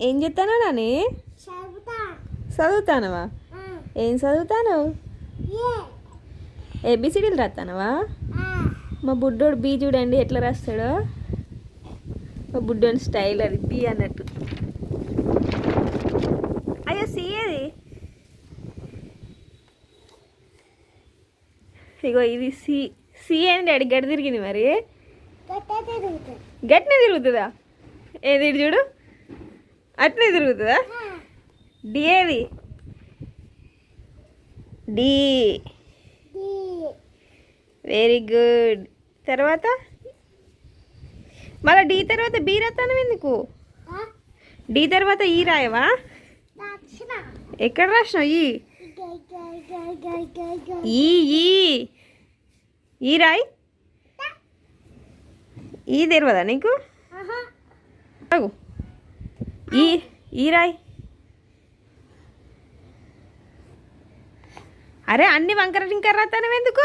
ఏం చెప్తాను నాని? చదువుతా. చదువుతానవా? ఏం చదువుతాను ఏ. ఏబిసిడీలు రాస్తానవా మా బుడ్డోడు బీ చూడండి ఎట్లా రాస్తాడో? మా బుడ్డోని స్టైల్ అది బీ అన్నట్టు. అయ్యో సి అది ఇగో ఇది సి సి అని డాడీ గడి తిరిగింది మరి? గట్టినే తిరుగుతుందా. ఏది చూడు. అట్నే తిరుగుతుందా? డి ఏది? డి. వెరీ గుడ్ తర్వాత? మళ్ళీ డి తర్వాత బి రాస్తాను ఎందుకు? డి తర్వాత ఈ రాయవా? ఎక్కడ రాసినావు? ఈ? ఈ ఈ. ఈ రాయ్? ఈ తెరవదా నీకు? ఆగు. ఈ ఈ రాయ్. అరే అన్ని వంకర టింకర రాస్తాను ఎందుకు?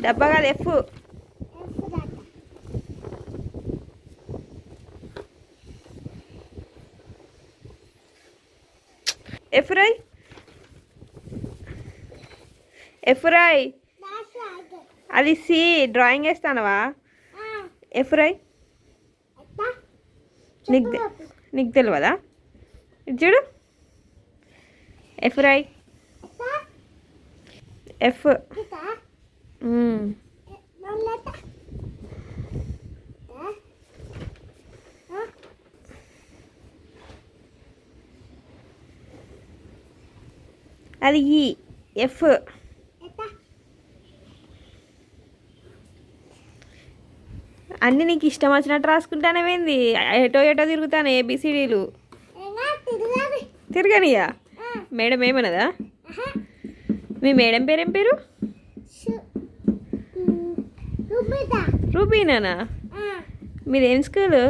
డబ్బా కాదు F. F Datta F Roy. F Roy. అది సి డ్రాయింగ్ వేస్తానవా? ఆ. ఎఫ్ రాయ్ అత్త. నీకు నీకు తెలియదా ఇది చూడు. ఎఫ్. రాయ్ అత్త. ఎఫ్ అది ఈ ఎఫ్. అన్నీ నీకు ఇష్టం వచ్చినట్టు రాసుకుంటానేమేంది ఎటో ఎటో తిరుగుతాను ఏబిసిడీలు. తిరగనియా? మేడం ఏమన్నదా? మీ మేడం పేరేం పేరు? రూబీనానా? మీదేం స్కూలు?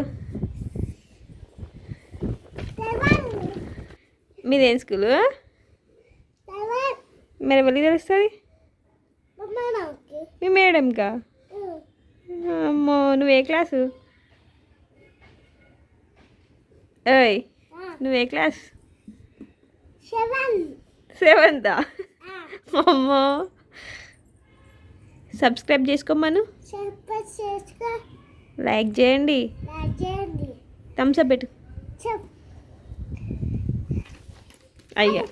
మీదేం స్కూలు? మరి ఎవరికి తెలుస్తుంది? మీ మేడంకా? అమ్మో నువ్వే క్లాసు? ఆ నువ్వే క్లాస్? సెవెంతా? అమ్మో. సబ్స్క్రైబ్ చేసుకోమను లైక్ చేయండి. రాజేంద్రి థమ్స్ అప్ పెట్టు. అయ్యా.